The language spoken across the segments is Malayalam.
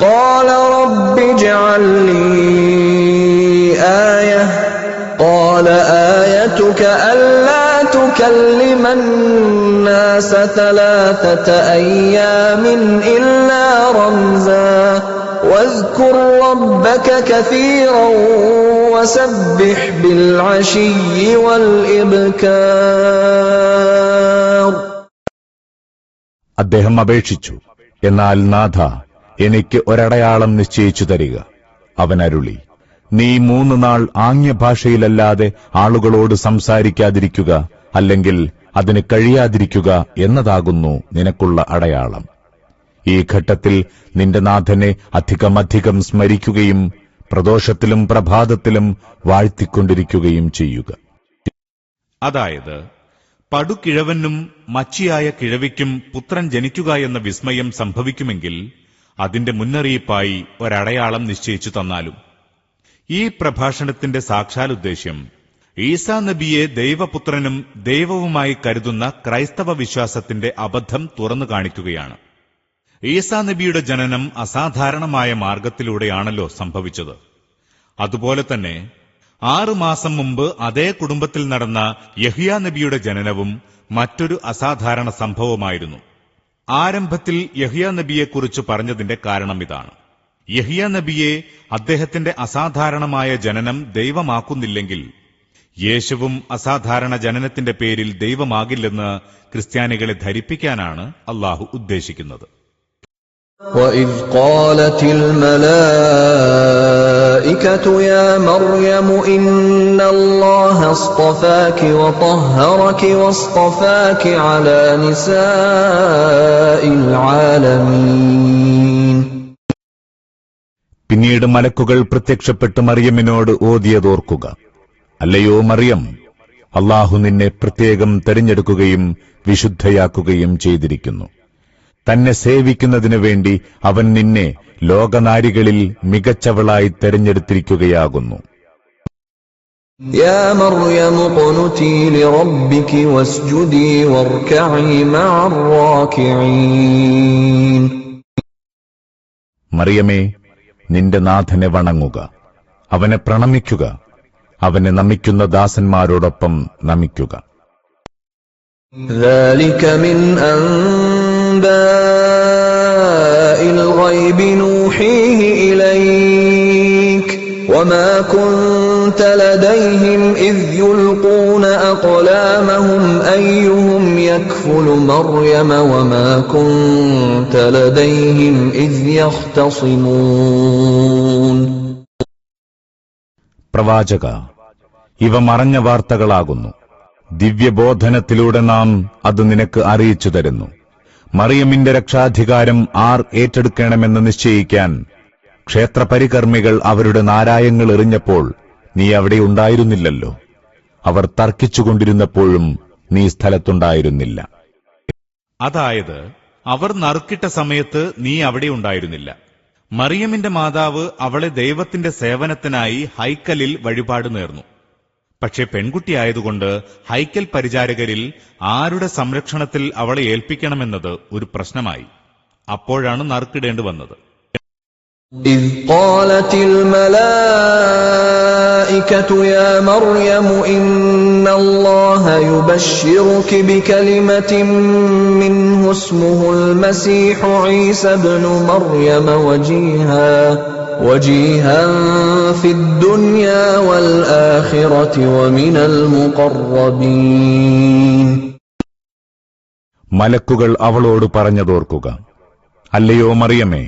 قال رب اجعل لي آية قال آيتك ألا تكلم الناس ثلاثة أيام إلا رمزا واذكر ربك كثيرا وسبح بالعشي والإبكار അദ്ദേഹം അപേക്ഷിച്ചു എന്നാൽ നാഥ എനിക്ക് ഒരടയാളം നിശ്ചയിച്ചു തരിക. അവൻ അരുളി നീ മൂന്ന് നാൾ ആംഗ്യഭാഷയിലല്ലാതെ ആളുകളോട് സംസാരിക്കാതിരിക്കുക അല്ലെങ്കിൽ അതിന് കഴിയാതിരിക്കുക എന്നതാകുന്നു നിനക്കുള്ള അടയാളം. ഈ ഘട്ടത്തിൽ നിന്റെ നാഥനെ അധികമധികം സ്മരിക്കുകയും പ്രദോഷത്തിലും പ്രഭാതത്തിലും വാഴ്ത്തിക്കൊണ്ടിരിക്കുകയും ചെയ്യുക. അതായത് പടുകിഴവനും മച്ചിയായ കിഴവിക്കും പുത്രൻ ജനിക്കുക എന്ന വിസ്മയം സംഭവിക്കുമെങ്കിൽ അതിന്റെ മുന്നറിയിപ്പായി ഒരടയാളം നിശ്ചയിച്ചു തന്നാലും. ഈ പ്രഭാഷണത്തിന്റെ സാക്ഷാൽ ഉദ്ദേശ്യം ഈസാ നബിയെ ദൈവപുത്രനും ദൈവവുമായി കരുതുന്ന ക്രൈസ്തവ വിശ്വാസത്തിന്റെ അബദ്ധം തുറന്നു കാണിക്കുകയാണ്. ഈസാ നബിയുടെ ജനനം അസാധാരണമായ മാർഗത്തിലൂടെയാണല്ലോ സംഭവിച്ചത്. അതുപോലെ തന്നെ ആറു മാസം മുമ്പ് അതേ കുടുംബത്തിൽ നടന്ന യഹിയ നബിയുടെ ജനനവും മറ്റൊരു അസാധാരണ സംഭവമായിരുന്നു. ആരംഭത്തിൽ യഹിയ നബിയെക്കുറിച്ച് പറഞ്ഞതിന്റെ കാരണം ഇതാണ് യഹിയ നബിയെ അദ്ദേഹത്തിന്റെ അസാധാരണമായ ജനനം ദൈവമാക്കുന്നില്ലെങ്കിൽ യേശുവും അസാധാരണ ജനനത്തിന്റെ പേരിൽ ദൈവമാകില്ലെന്ന് ക്രിസ്ത്യാനികളെ ധരിപ്പിക്കാനാണ് അള്ളാഹു ഉദ്ദേശിക്കുന്നത് وإذ قالت الملائكة يا مريم إن الله اصطفاك وطهرك واصطفاك على نساء العالمين പിന്നീട് മലക്കുകൾ പ്രത്യക്ഷപ്പെട്ട് മറിയമ്മിനോട് ഓതിയതോർക്കുക അല്ലയോ മറിയം അള്ളാഹു നിന്നെ പ്രത്യേകം തെരഞ്ഞെടുക്കുകയും വിശുദ്ധയാക്കുകയും ചെയ്തിരിക്കുന്നു തന്നെ സേവിക്കുന്നതിനു വേണ്ടി അവൻ നിന്നെ ലോകനാരികളിൽ മികച്ചവളായി തെരഞ്ഞെടുത്തിരിക്കുകയാകുന്നു يا مريم اقنتي لربك واسجدي واركعي مع الراكعين മറിയമേ നിന്റെ നാഥനെ വണങ്ങുക അവനെ പ്രണമിക്കുക അവനെ നമിക്കുന്ന ദാസന്മാരോടൊപ്പം നമിക്കുക ذلك من أنباء الغيب نوحيه إليك وما كنت لديهم إذ يلقون أقلامهم أيهم يكفل مريم وما كنت لديهم إذ يختصمون പ്രവാചക ഇവ മറഞ്ഞ വാർത്തകളാകുന്നു ദിവ്യബോധനത്തിലൂടെ നാം അത് നിനക്ക് അറിയിച്ചു തരുന്നു മറിയമ്മിന്റെ രക്ഷാധികാരം ആർ ഏറ്റെടുക്കണമെന്ന് നിശ്ചയിക്കാൻ ക്ഷേത്രപരികർമ്മികൾ അവരുടെ നാരായങ്ങൾ എറിഞ്ഞപ്പോൾ നീ അവിടെ ഉണ്ടായിരുന്നില്ലല്ലോ. അവർ തർക്കിച്ചുകൊണ്ടിരുന്നപ്പോഴും നീ സ്ഥലത്തുണ്ടായിരുന്നില്ല. അതായത് അവർ നറുക്കിട്ട സമയത്ത് നീ അവിടെ ഉണ്ടായിരുന്നില്ല. മറിയമിന്റെ മാതാവ് അവളെ ദൈവത്തിന്റെ സേവനത്തിനായി ഹൈക്കലിൽ വഴിപാട് നേർന്നു. പക്ഷെ പെൺകുട്ടിയായതുകൊണ്ട് ഹൈക്കൽ പരിചാരകരിൽ ആരുടെ സംരക്ഷണത്തിൽ അവളെ ഏൽപ്പിക്കണമെന്നത് ഒരു പ്രശ്നമായി അപ്പോഴാണ് നറുക്കിടേണ്ടി വന്നത് إذ قالت الملائكة يا مريم إن الله يبشرك بكلمة منه اسمه المسيح عيسى ابن مريم وجيها وجيها في الدنيا والآخرة ومن المقربين മലക്കുകൾ അവളോട് പറഞ്ഞതോർക്കുക അല്ലയോ മറിയമേ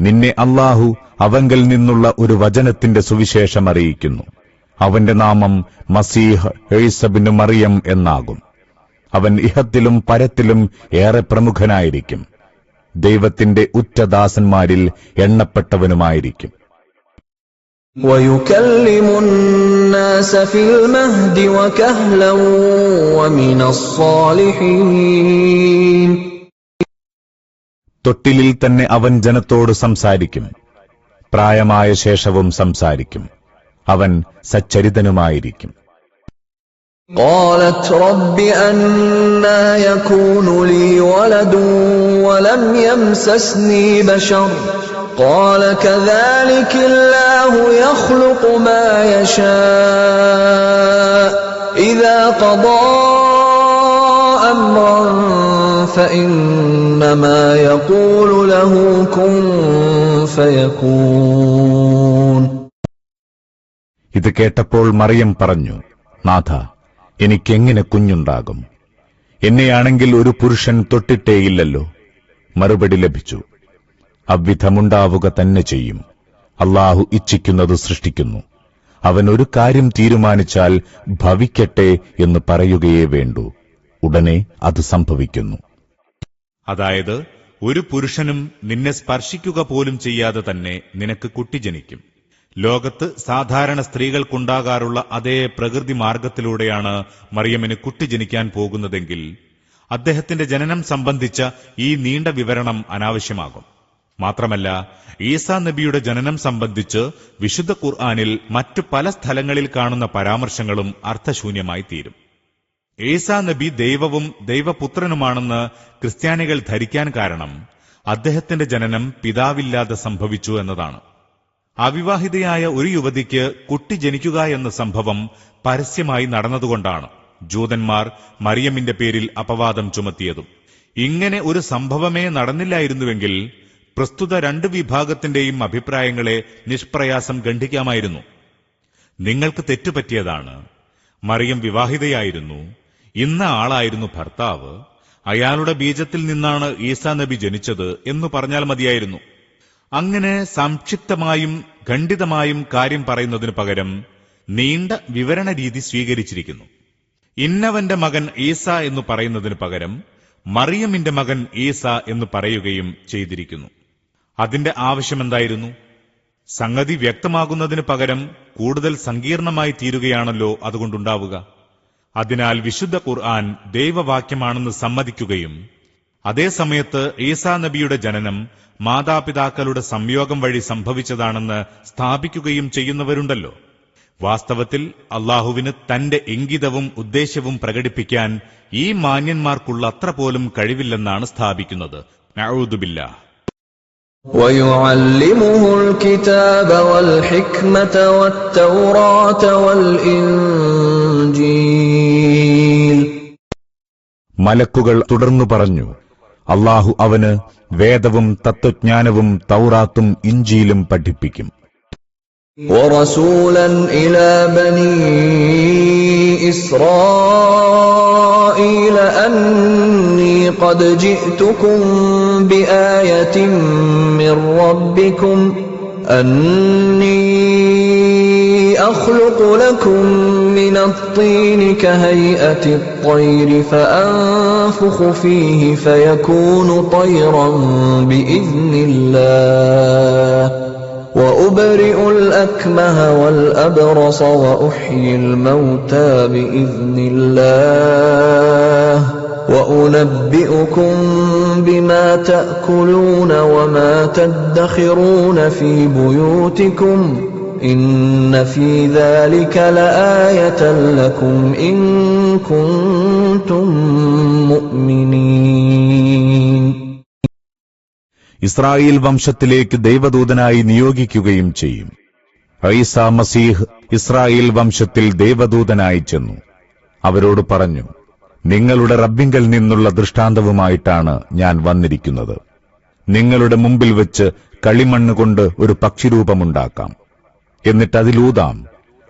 നിന്നെ അള്ളാഹു അവങ്കൽ നിന്നുള്ള ഒരു വചനത്തിന്റെ സുവിശേഷം അറിയിക്കുന്നു അവന്റെ നാമം മസീഹ് എഴുസബിന് മറിയം എന്നാകും അവൻ ഇഹത്തിലും പരത്തിലും ഏറെ പ്രമുഖനായിരിക്കും ദൈവത്തിന്റെ ഉറ്റദാസന്മാരിൽ എണ്ണപ്പെട്ടവനുമായിരിക്കും. തൊട്ടിലിൽ തന്നെ അവൻ ജനത്തോട് സംസാരിക്കും. പ്രായമായ ശേഷവും സംസാരിക്കും. അവൻ സച്ചരിതനുമായിരിക്കും. قالت رب أنا يكون لي ولد ولم يمسسني بشر قال كذلك الله يخلق ما يشاء إذا قضى أمرا فإنما يقول له كن فيكون ഇത് കേട്ടപ്പോൾ മറിയം പറഞ്ഞു നാഥ എനിക്കെങ്ങനെ കുഞ്ഞുണ്ടാകും? എന്നെയാണെങ്കിൽ ഒരു പുരുഷൻ തൊട്ടിട്ടേയില്ലല്ലോ. മറുപടി ലഭിച്ചു. അവ്വിധമുണ്ടാവുക തന്നെ ചെയ്യും. അള്ളാഹു ഇച്ഛിക്കുന്നത് സൃഷ്ടിക്കുന്നു. അവൻ ഒരു കാര്യം തീരുമാനിച്ചാൽ ഭവിക്കട്ടെ എന്ന് പറയുകയേ വേണ്ടൂ. ഉടനെ അത് സംഭവിക്കുന്നു. അതായത് ഒരു പുരുഷനും നിന്നെ സ്പർശിക്കുക പോലും ചെയ്യാതെ തന്നെ നിനക്ക് കുട്ടി ജനിക്കും. ലോകത്ത് സാധാരണ സ്ത്രീകൾക്കുണ്ടാകാറുള്ള അതേ പ്രകൃതി മാർഗത്തിലൂടെയാണ് മറിയമ്മിന് കുട്ടി ജനിക്കാൻ പോകുന്നതെങ്കിൽ അദ്ദേഹത്തിന്റെ ജനനം സംബന്ധിച്ച ഈ നീണ്ട വിവരണം അനാവശ്യമാകും. മാത്രമല്ല ഈസാ നബിയുടെ ജനനം സംബന്ധിച്ച് വിശുദ്ധ ഖുർആാനിൽ മറ്റു പല സ്ഥലങ്ങളിൽ കാണുന്ന പരാമർശങ്ങളും അർത്ഥശൂന്യമായി തീരും. ഈസാ നബി ദൈവവും ദൈവപുത്രനുമാണെന്ന് ക്രിസ്ത്യാനികൾ ധരിക്കാൻ കാരണം അദ്ദേഹത്തിന്റെ ജനനം പിതാവില്ലാതെ സംഭവിച്ചു എന്നതാണ്. അവിവാഹിതയായ ഒരു യുവതിക്ക് കുട്ടി ജനിക്കുക എന്ന സംഭവം പരസ്യമായി നടന്നതുകൊണ്ടാണ് ജൂതന്മാർ മറിയമ്മിന്റെ പേരിൽ അപവാദം ചുമത്തിയതും. ഇങ്ങനെ ഒരു സംഭവമേ നടന്നില്ലായിരുന്നുവെങ്കിൽ പ്രസ്തുത രണ്ട് വിഭാഗത്തിന്റെയും അഭിപ്രായങ്ങളെ നിഷ്പ്രയാസം ഖണ്ഡിക്കാമായിരുന്നു. നിങ്ങൾക്ക് തെറ്റുപറ്റിയതാണ്. മറിയം വിവാഹിതയായിരുന്നു. ഇന്ന ആളായിരുന്നു ഭർത്താവ്. അയാളുടെ ബീജത്തിൽ നിന്നാണ് ഈസാ നബി ജനിച്ചത് എന്ന് പറഞ്ഞാൽ മതിയായിരുന്നു. അങ്ങനെ സംക്ഷിപ്തമായും ഖണ്ഡിതമായും കാര്യം പറയുന്നതിനു പകരം നീണ്ട വിവരണ രീതി സ്വീകരിച്ചിരിക്കുന്നു. ഇന്നവന്റെ മകൻ ഈസ എന്ന് പറയുന്നതിന് പകരം മറിയമിന്റെ മകൻ ഈസ എന്ന് പറയുകയും ചെയ്തിരിക്കുന്നു. അതിന്റെ ആവശ്യമെന്തായിരുന്നു? സംഗതി വ്യക്തമാകുന്നതിന് പകരം കൂടുതൽ സങ്കീർണമായി തീരുകയാണല്ലോ അതുകൊണ്ടുണ്ടാവുക. അതിനാൽ വിശുദ്ധ ഖുർആൻ ദൈവവാക്യമാണെന്ന് സമ്മതിക്കുകയും അതേ സമയത്ത് ഈസാ നബിയുടെ ജനനം മാതാപിതാക്കളുടെ സംയോഗം വഴി സംഭവിച്ചതാണെന്ന് സ്ഥാപിക്കുകയും ചെയ്യുന്നവരുണ്ടല്ലോ. വാസ്തവത്തിൽ അള്ളാഹുവിന് തന്റെ ഇംഗിതവും ഉദ്ദേശ്യവും പ്രകടിപ്പിക്കാൻ ഈ മാന്യന്മാർക്കുള്ള അത്ര പോലും കഴിവില്ലെന്നാണ് സ്ഥാപിക്കുന്നത്. മലക്കുകൾ തുടർന്നു പറഞ്ഞു. അള്ളാഹു അവന് വേദവും തത്വജ്ഞാനവും തൗറാത്തും ഇഞ്ചിയിലും പഠിപ്പിക്കും ورسولا إلى بني إسرائيل أني قد جئتكم بآية من ربكم أني أخلق لكم من الطين كهيئة الطير فأنفخ فيه فيكون طيرا بإذن الله. وأبرئ الأكمه والأبرص وأحيي الموتى بإذن الله. وأنبئكم بما تأكلون وما تدخرون في بيوتكم إن في ذلك لآية لكم إن كنتم مؤمنين ഇസ്രായേൽ വംശത്തിലേക്ക് ദൈവദൂതനായി നിയോഗിക്കുകയും ചെയ്യും ഐസ മസീഹ് ഇസ്രായേൽ വംശത്തിൽ ദൈവദൂതനായി ചെന്നു അവരോട് പറഞ്ഞു നിങ്ങളുടെ റബ്ബിങ്കൽ നിന്നുള്ള ദൃഷ്ടാന്തവുമായിട്ടാണ് ഞാൻ വന്നിരിക്കുന്നത് നിങ്ങളുടെ മുമ്പിൽ വെച്ച് കളിമണ്ണ് കൊണ്ട് ഒരു പക്ഷിരൂപമുണ്ടാക്കാം എന്നിട്ട് അതിലൂതാം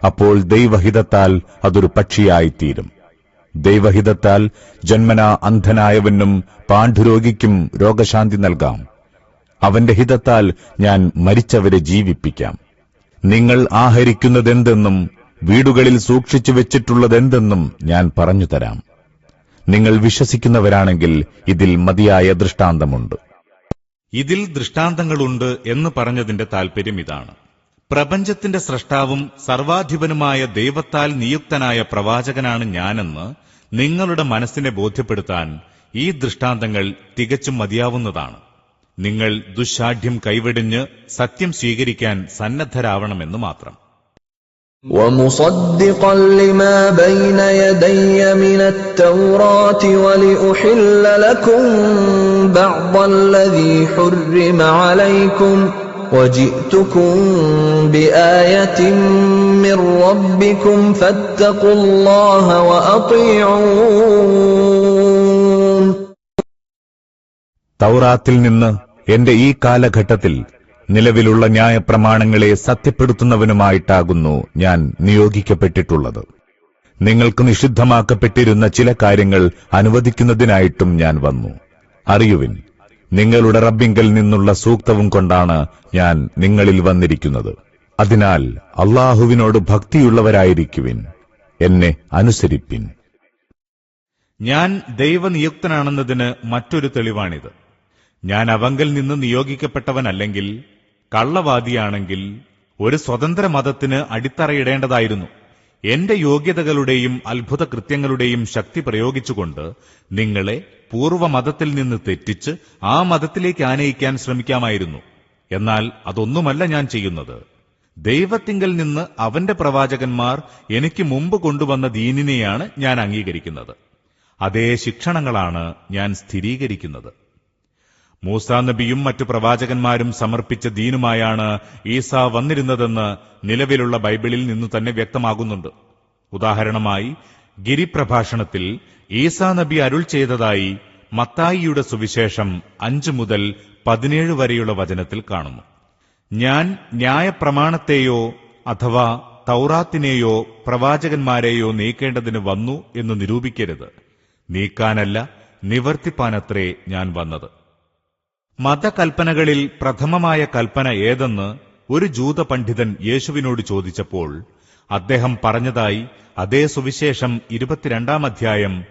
അപ്പോൾ ദൈവഹിതത്താൽ അതൊരു പക്ഷിയായിത്തീരും. ദൈവഹിതത്താൽ ജന്മനാ അന്ധനായവനും പാണ്ഡുരോഗിക്കും രോഗശാന്തി നൽകാം. അവന്റെ ഹിതത്താൽ ഞാൻ മരിച്ചവരെ ജീവിപ്പിക്കാം. നിങ്ങൾ ആഹരിക്കുന്നതെന്തെന്നും വീടുകളിൽ സൂക്ഷിച്ചു വെച്ചിട്ടുള്ളതെന്തെന്നും ഞാൻ പറഞ്ഞുതരാം നിങ്ങൾ വിശ്വസിക്കുന്നവരാണെങ്കിൽ ഇതിൽ മതിയായ ദൃഷ്ടാന്തമുണ്ട്. ഇതിൽ ദൃഷ്ടാന്തങ്ങളുണ്ട് എന്ന് പറഞ്ഞതിന്റെ താൽപര്യം ഇതാണ്. പ്രപഞ്ചത്തിന്റെ സ്രഷ്ടാവും സർവാധിപനുമായ ദൈവത്താൽ നിയുക്തനായ പ്രവാചകനാണ് ഞാനെന്ന് നിങ്ങളുടെ മനസ്സിനെ ബോധ്യപ്പെടുത്താൻ ഈ ദൃഷ്ടാന്തങ്ങൾ തികച്ചും മതിയാവുന്നതാണ് നിങ്ങൾ ദുശാഠ്യം കൈവെടിഞ്ഞ് സത്യം സ്വീകരിക്കാൻ സന്നദ്ധരാവണമെന്ന് മാത്രം ومصدقا لما بين يدي من التوراة ولأحل لكم بعض الذي حرم عليكم وجئتكم بآية من ربكم فاتقوا الله وأطيعون തൗറാത്തിൽ നിന്ന് എന്റെ ഈ കാലഘട്ടത്തിൽ നിലവിലുള്ള ന്യായപ്രമാണങ്ങളെ സത്യപ്പെടുത്തുന്നവനുമായിട്ടാകുന്നു ഞാൻ നിയോഗിക്കപ്പെട്ടിട്ടുള്ളത് നിങ്ങൾക്ക് നിഷിദ്ധമാക്കപ്പെട്ടിരുന്ന ചില കാര്യങ്ങൾ അനുവദിക്കുന്നതിനായിട്ടും ഞാൻ വന്നു അറിയുവിൻ നിങ്ങളുടെ റബ്ബിങ്കൽ നിന്നുള്ള സൂക്തവും കൊണ്ടാണ് ഞാൻ നിങ്ങളിൽ വന്നിരിക്കുന്നത്. അതിനാൽ അള്ളാഹുവിനോട് ഭക്തിയുള്ളവരായിരിക്കുവിൻ. എന്നെ അനുസരിപ്പിൻ. ഞാൻ ദൈവനിയുക്തനാണെന്നതിന് മറ്റൊരു തെളിവാണിത്. ഞാൻ അവങ്കൽ നിന്ന് നിയോഗിക്കപ്പെട്ടവനല്ലെങ്കിൽ കള്ളവാദിയാണെങ്കിൽ ഒരു സ്വതന്ത്ര മതത്തിന് അടിത്തറയിടേണ്ടതായിരുന്നു. എന്റെ യോഗ്യതകളുടെയും അത്ഭുത കൃത്യങ്ങളുടെയും ശക്തി പ്രയോഗിച്ചുകൊണ്ട് നിങ്ങളെ പൂർവ മതത്തിൽ നിന്ന് തെറ്റിച്ച് ആ മതത്തിലേക്ക് ആനയിക്കാൻ ശ്രമിക്കാമായിരുന്നു. എന്നാൽ അതൊന്നുമല്ല ഞാൻ ചെയ്യുന്നത്. ദൈവത്തിങ്കൽ നിന്ന് അവന്റെ പ്രവാചകന്മാർ എനിക്ക് മുമ്പ് കൊണ്ടുവന്ന ദീനിനെയാണ് ഞാൻ അംഗീകരിക്കുന്നത്. അതേ ശിക്ഷണങ്ങളാണ് ഞാൻ സ്ഥിരീകരിക്കുന്നത്. മൂസാ നബിയും മറ്റു പ്രവാചകന്മാരും സമർപ്പിച്ച ദീനുമായാണ് ഈസ വന്നിരുന്നതെന്ന് നിലവിലുള്ള ബൈബിളിൽ നിന്നു തന്നെ വ്യക്തമാകുന്നുണ്ട്. ഉദാഹരണമായി ഗിരിപ്രഭാഷണത്തിൽ ഈസാ നബി അരുൾ ചെയ്തതായി മത്തായിയുടെ സുവിശേഷം അഞ്ചു മുതൽ പതിനേഴ് വരെയുള്ള വചനത്തിൽ കാണുന്നു. ഞാൻ ന്യായപ്രമാണത്തെയോ അഥവാ തൗറാത്തിനെയോ പ്രവാചകന്മാരെയോ നീക്കേണ്ടതിന് വന്നു എന്ന് നിരൂപിക്കരുത്. നീക്കാനല്ല നിവർത്തിപ്പാനത്രേ ഞാൻ വന്നത്. മതകൽപ്പനകളിൽ പ്രഥമമായ കൽപ്പന ഏതെന്ന് ഒരു ജൂത പണ്ഡിതൻ യേശുവിനോട് ചോദിച്ചപ്പോൾ അദ്ദേഹം പറഞ്ഞതായി അതേ സുവിശേഷം ഇരുപത്തിരണ്ടാം അധ്യായം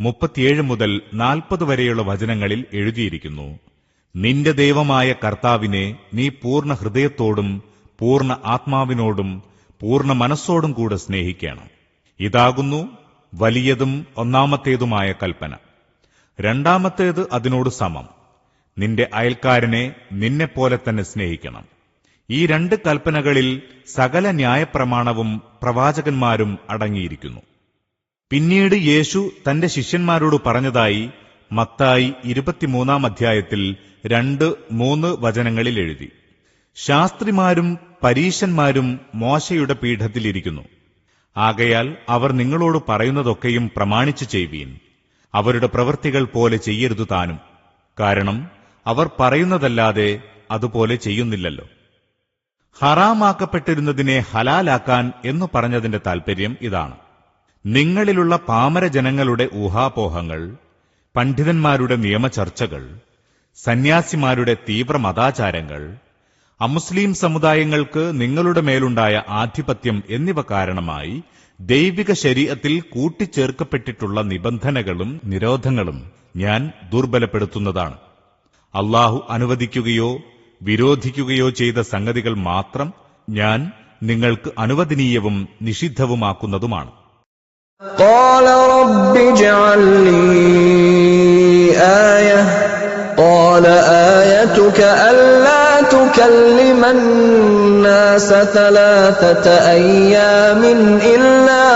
മുപ്പത്തിയേഴ് മുതൽ നാൽപ്പത് വരെയുള്ള വചനങ്ങളിൽ എഴുതിയിരിക്കുന്നു. നിന്റെ ദൈവമായ കർത്താവിനെ നീ പൂർണ ഹൃദയത്തോടും പൂർണ ആത്മാവിനോടും പൂർണ മനസ്സോടും കൂടെ സ്നേഹിക്കണം. ഇതാകുന്നു വലിയതും ഒന്നാമത്തേതുമായ കൽപ്പന. രണ്ടാമത്തേത് അതിനോട് സമം. നിന്റെ അയൽക്കാരനെ നിന്നെപ്പോലെ തന്നെ സ്നേഹിക്കണം. ഈ രണ്ട് കൽപ്പനകളിൽ സകല ന്യായപ്രമാണവും പ്രവാചകന്മാരും അടങ്ങിയിരിക്കുന്നു. പിന്നീട് യേശു തന്റെ ശിഷ്യന്മാരോട് പറഞ്ഞതായി മത്തായി ഇരുപത്തിമൂന്നാം അധ്യായത്തിൽ രണ്ട് മൂന്ന് വചനങ്ങളിൽ എഴുതി. ശാസ്ത്രിമാരും പരീശന്മാരും മോശയുടെ പീഠത്തിലിരിക്കുന്നു. ആകയാൽ അവർ നിങ്ങളോട് പറയുന്നതൊക്കെയും പ്രമാണിച്ചു ചെയ്യുവീൻ അവരുടെ പ്രവൃത്തികൾ പോലെ ചെയ്യരുതു താനും. കാരണം അവർ പറയുന്നതല്ലാതെ അതുപോലെ ചെയ്യുന്നില്ലല്ലോ. ഹറാമാക്കപ്പെട്ടിരുന്നതിനെ ഹലാലാക്കാൻ എന്ന് പറഞ്ഞതിന്റെ താൽപര്യം ഇതാണ്. നിങ്ങളിലുള്ള പാമരജനങ്ങളുടെ ഊഹാപോഹങ്ങൾ പണ്ഡിതന്മാരുടെ നിയമചർച്ചകൾ സന്യാസിമാരുടെ തീവ്ര മതാചാരങ്ങൾ അമുസ്ലിം സമുദായങ്ങൾക്ക് നിങ്ങളുടെ മേലുണ്ടായ ആധിപത്യം എന്നിവ കാരണമായി ദൈവിക ശരീരത്തിൽ കൂട്ടിച്ചേർക്കപ്പെട്ടിട്ടുള്ള നിബന്ധനകളും നിരോധങ്ങളും ഞാൻ ദുർബലപ്പെടുത്തുന്നതാണ്. അള്ളാഹു അനുവദിക്കുകയോ വിരോധിക്കുകയോ ചെയ്ത സംഗതികൾ മാത്രം ഞാൻ നിങ്ങൾക്ക് അനുവദനീയവും നിഷിദ്ധവുമാക്കുന്നതുമാണ് قال رب اجعل لي آية قال آيتك ألا تكلم الناس ثلاثة أيام إلا